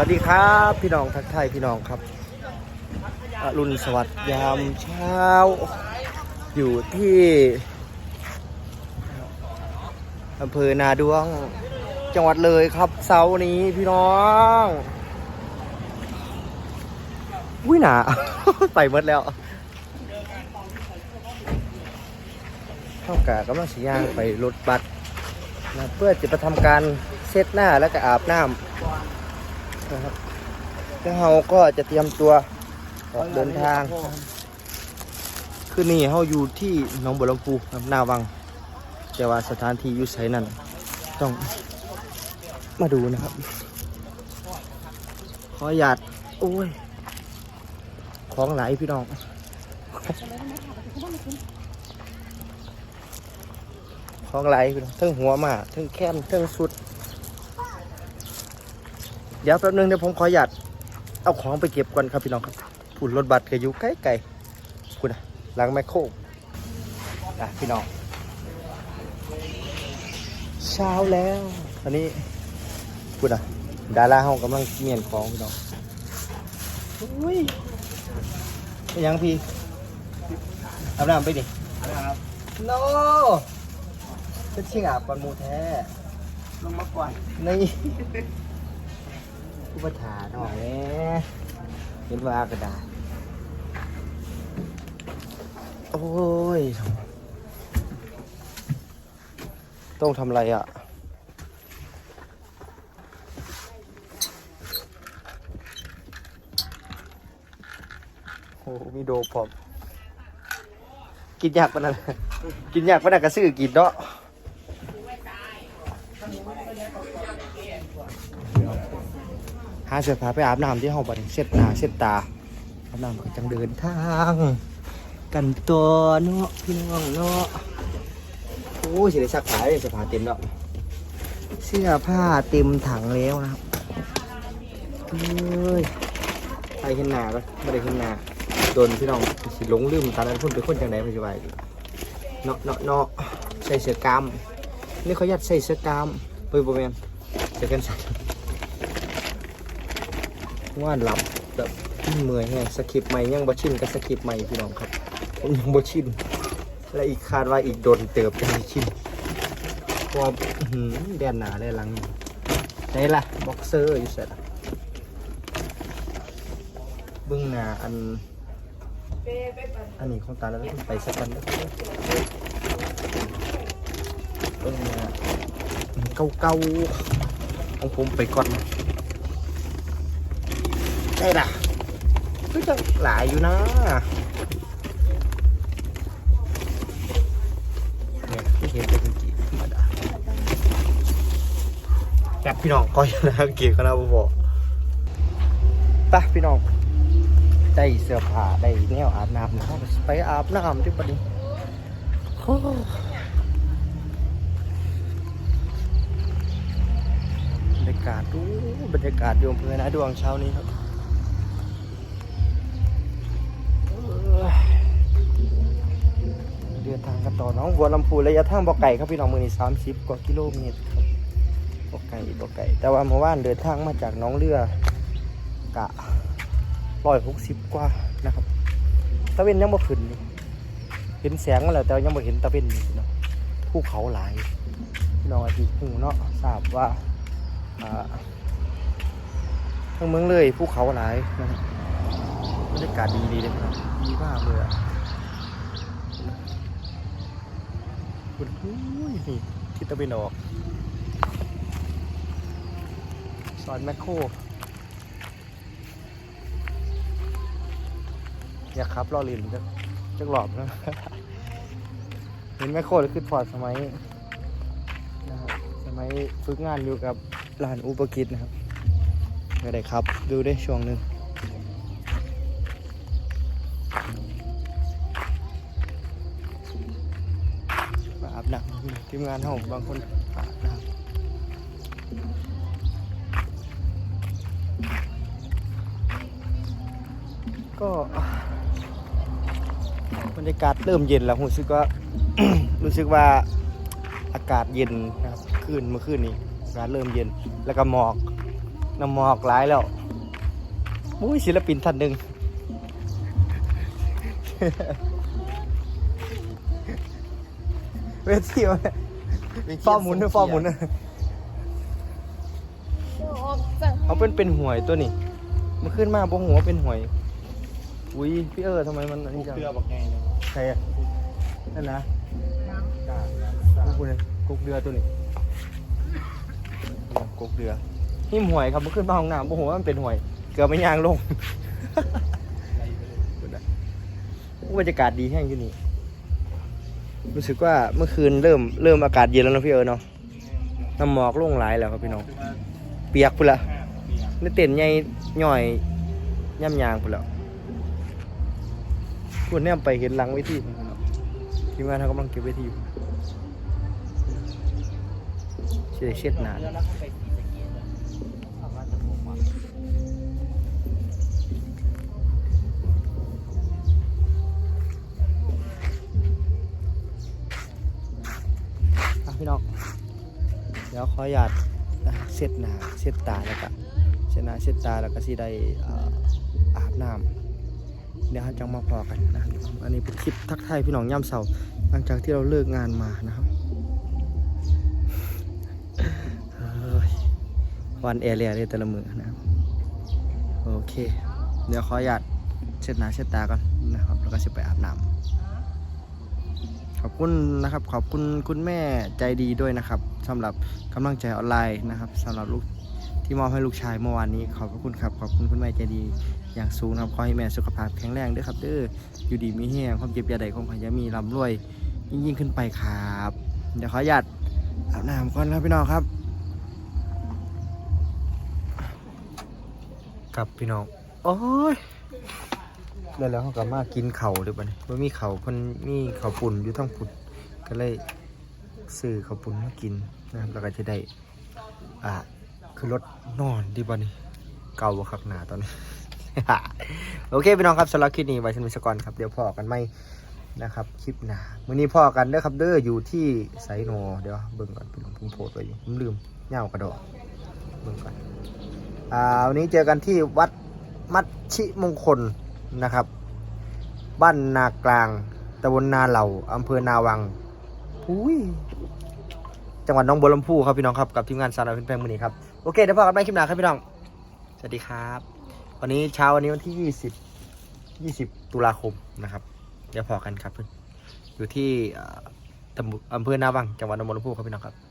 วัสดีครับพี่น้องทักทายพี่น้องครับอรุณสวัสดิ์ยามเช้า อยู่ที่อำเภอนาดวงจังหวัดเลยครับเสาร์นี้พี่น้องอุ้ยหนาไปหมดแล้วเข้ากากำลังสีย่างไปรถบัสนะเพื่อจะไปทำการเซตหน้าแล้วก็อาบน้ำ นะครับแล้วเราก็จะเตรียมตัวออกเดินทาง คือนี่เราอยู่ที่หนองบัวลำพูครับหน้าวัง แต่ว่าสถานที่อยู่ไสนั่นต้องมาดูนะครับ ขอหยาดโอ้ย ของไหลายพี่น้อง ของไหลายพี่น้องทั้งหัวมาทั้งแค้นทั้งสุด ดี๋ยวแป๊บนึงเดี๋ยวผมขอหยัดเอาของไปเก็บก่อนครับพี่น้องครับผุนรถบัสก็อยู่ใกล้ๆคุณอะหลังแมคโครอะพี่น้องเช้าแล้วตอนนี้คุณอะดาราเฮากำลังเมียนของพี่น้องอุ้ยเป็นยังพี่อาบน้ำไปดิครับโนเป็นชิงอาบก่อนหมูแท้ลงมาก่อนนี่ ผู้ประถาหน่อยแหม่เห็นว่ากระดาษโอ้ย ต้องทำอะไรอะ โอ้มีโดพร้อมกินยากปะนั่น กินยากปะนั่นก็ซื้อกินเนาะ หาเสื้อผ้าไปอาบน้ำที่ห้องบันเช็ดหน้าเช็ดตาอาบน้ำก็จังเดินทาง กันตัวเนาะพี่น้องเนาะโอ้ยสิได้ซักผ้าเลยเสื้อผ้าเต็มแล้วเสื้อผ้าเต็มถังแล้วนะครับเฮ้ยไปเห็นหน้าปะไม่ได้เห็นหน้าโดนพี่น้องสิหลงลืมตอนนั้นพุ่นเป็นคนจังไหนปัจจุบันเนาะเนาะเนาะใส่เสื้อกล้ามนี่เขายัดใส่เสื้อกล้ามเฮ้ยบ่แมนเสื้อกันสั่น ว่าหลับแบบเมื่อยแฮงสคริปใหม่ยังบ่ชินกับสคริปใหม่พี่น้องครับผมยังบ่ชินและอีกคาดว่าอีกโดนเติบจะม่ชินเพราะว่าอื้อหือแดนหนาแดนหลังไหนล่ะบ็อกเซอร์อยู่เสร็จเบื้องหน้าอัน อันนี้ของตาแล้วไปสักกันแล้วเบื้องหน้าเก่าๆของผมไปก่อน ได้ล่ะก็จะหลายอยู่นะเนี่ยที่เห็นเป็นกี่ธรรมดาจับพี่น้องก็ยังนะเกี่ยวกับเราบอกไปพี่น้องได้เสื้อผ้าได้แนวอาบน้ำนะครับไปอาบน้ำที่บัดนี้บรรยากาศดูบรรยากาศโยมเพื่อนนะดวงเช้านี้ครับ เดินทางกันต่อน้องบัวลำพูระยะทางบ่อไก่ครับพี่น้องมือนี่สามสิบกว่ากิโลเมตรครับบ่อไก่บ่อไก่ แต่ว่าเมื่อวานเดินทางมาจากน้องเรือกะร้อยหกสิบกว่านะครับตะเวนยังบ่ขึ้นเห็นแสงมาแล้วแต่ยังบ่เห็นตะเวนอยู่พี่น้องภูเขาหลายพี่น้องอาทิตย์หูเนาะทราบว่าอ่าทั้งเมืองเลยภูเขาหลายนะครับบรรยากาศดีดีเลยครับดีมากเลยอะ คุณหูยนี่ทิศตะวันออกซอยแมคโครอยากขับล่อลินจะจะหลอบนะเห็นแมคโครเลยขึ้นพอร์ตสมัยนะครับสมัยฝึกงานอยู่กับร้านอุปกิจนะครับก็ได้ครับ ดูได้ช่วงหนึ่ง ทีมงานห้องบางคนอาบน้ำก็บรรยากาศเริ่มเย็นแล้วรู้สึกว่า รู้สึกว่าอากาศเย็นนะครับคืนเมื่อคืนนี้อากาศเริ่มเย็น แล้วก็หมอกน้ำหมอกหลายแล้วอุ้ยศิลปินท่านหนึ่ง เวทีวะฟ้าหมุนเนอะฟ้าหมุนเนอะเขาเป็นเป็นหวยตัวนี้ มันขึ้นมาบงหัวเป็นหวย อุ้ยพี่เออทำไมมันอันนี้จังเกลือบอกไงเนี่ยใครอะนั่นนะกาดกุ๊กกูเลยกุ๊กเรือตัวนี้กุ๊กเรือนี่หวยครับมันขึ้นมาห้องน้ำบงหัวมันเป็นหวย เกือบไม่ยางลงบรรยากาศดีแห้งอยู่นี่ รู้สึกว่าเมื่อคืนเริ่มเริ่มอากาศเย็นแล้วนะพี่เออเนาะน้ำหมอกลงหลายแล้วครับพี่น้องเปียกพุ่นละห้าเปียกนี่เต็นใหญ่ย่อยย่ำยางพุ่นแล้วพวกเนี้ไปเห็นหลังเวทีพุ่นเนาะทีมงานเขากำลังเก็บเวทีอยู่เช็ดเช็ดนาแพี่น้องเดี๋ยวขออนุญาตเช็ดหน้าเช็ดตาแล้วก็เช็ดหน้าเช็ดตาแล้วก็สิได้อาบน้ำเดี๋ยวเราจะมาพอกันนะครับอันนี้เป็นคลิปทักทายพี่น้องย่ำเสาหลังจากที่เราเลิกงานมานะครับวันแอร์เรียเลยแต่ละมือนะครับโอเค เดี๋ยวขออนุญาตเช็ดหน้าเช็ดตาก่อนนะครับ แล้วก็จะไปอาบน้ำ ขอบคุณนะครับ ขอบคุณคุณแม่ใจดีด้วยนะครับสำหรับกำลังใจออนไลน์นะครับสำหรับลูกที่มอบให้ลูกชายเมื่อวานนี้ ขอบพระคุณครับ ขอบคุณคุณแม่ใจดีอย่างสูงนะครับ ขอให้แม่สุขภาพแข็งแรงด้วยครับเด้ออยู่ดีมีแห้งความเจ็บอยาใดความพยามีร่ำรวย ยิ่งยิ่งขึ้นไปครับ เดี๋ยวขออนุญาตอาบน้ำก่อนครับพี่น้องครับกับพี่น้อง โอ้ย แล้วแล้วเขาก็มากินเข่าเลยปะเนี่ยว่ามีเข่าวเพิ่นมีเข่าปุ่นอยู่ทั้งปุ่นก็เลยซื้อเข่าปุ่นมากินนะครับแล้วก็จะได้อ่าคือรถนอนดีบ่นี่เก่าบ่ครับหนาตอนนี้ โอเคพี่น้องครับสำหรับคลิปนี้ไว้ชมสกอนครับเดี๋ยวพอกันไม่นะครับคลิปหนามื้อนี้พอกันเด้อครับเด้ออยู่ที่ไซโนเดี๋ยวเบิ่งก่อนพี่น้องผมโพสต์ไว้อยู่ผมลืมเหย้ากระดอกเบิ่งก่อนอ่าวันนี้เจอกันที่วัดมัชชิมงคล นะครับ บ้านนากลางตำบลนาเหล่าอำเภอนาวังอุ้ยจังหวัดน้องบัวลำพูครับพี่น้องครับกับทีมงานสารพินแปลงมือนี้ครับโอเคเดี๋ยวพอกันใหม่คลิปหน้าครับพี่น้องสวัสดีครับ วันนี้เช้าวันนี้วันที่ 20 20 ตุลาคมนะครับ เดี๋ยวพอกันครับเพื่อนอยู่ที่เอ่อตำบลอำเภอนาวังจังหวัดหนองบัวลำพูครับพี่น้องครับ